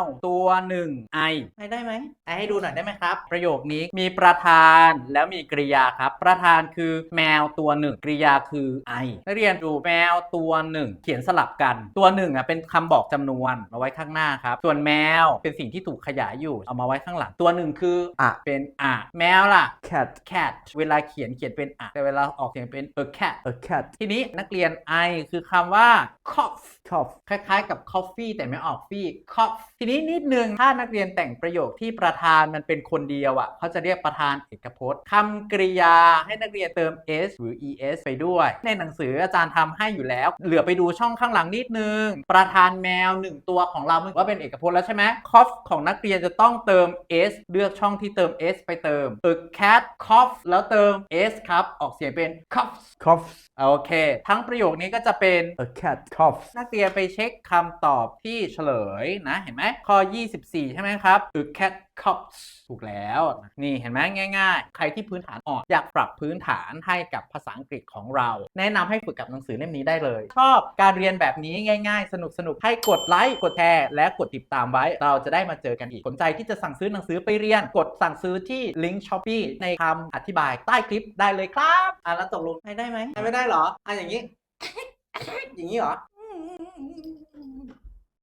วตัวหนึ่งไอไอได้ไหมไอให้ดูหน่อยได้ไหมครับ ประโยคนี้มีประธานแล้วมีกริยาครับ ประธานคือแมวตัวหนึ่งกริยาคือไอนักเรียนดูแมวตัวหนึ่งเขียนสลับกัน ตัวหนึ่งอะเป็นคำบอกจำนวนมาไว้ข้างหน้าครับ ส่วนแมวเป็นสิ่งที่ถูกขยายอยู่เอามาไว้ข้างหลัง ตัวหนึ่งคืออะเป็นอะแมวล่ะ cat cat เวลาเขียนเขียนเป็นอะแต่เวลาออกเสียงเป็น a cat a cat ทีนี้นักเรียน I คือคำว่า cough cough คล้ายๆกับ coffee แต่ไม่ออกฟี่ cough ทีนี้นิดนึงถ้านักเรียนแต่งประโยคที่ประธานมันเป็นคนเดียวอะ่ะเขาจะเรียกประธานเอกพจน์คำกริยาให้นักเรียนเติม s หรือ es ไปด้วย ในหนังสืออาจารย์ทำให้อยู่แล้ว เหลือไปดูช่องข้างหลังนิดนึง ประธานแมวหนึ่งตัวของเรามันว่าเป็นเอกพจน์แล้วใช่ไหม cough ของนักเรียนจะต้องเติม s เลือกช่องที่เติม s ไปเติม a cat cough แล้วเติม s ครับ ออกเสียงเป็น coughs coughs โอเค ทั้งประโยคนี้ก็จะเป็น a cat coughs นักเรียนไปเช็คคำตอบที่เฉลยนะ เห็นไหมข้อ 24 ใช่ไหมครับ a cat coughs ถูกแล้ว นี่เห็นไหมง่าย ๆ ใครที่พื้นฐานอ่อนอยากปรับพื้นฐานให้กับภาษาอังกฤษของเรา แนะนำให้ฝึกกับหนังสือเล่มนี้ได้เลย ชอบการเรียนแบบนี้ง่าย ๆ สนุกๆให้กดไลค์กดแชร์และกดติดตามไว้ เราจะได้มาเจอกันอีกสนใจที่จะสั่งซื้อหนังสือไปเรียน กดสั่งซื้อที่ลิงก์ช้อปปีในคำอธิบายใต้คลิปได้เลยครับอะแล้วตกลงให้ได้ไหมให้ไม่ได้เหรออะอย่างนี้ อย่างนี้เหรอ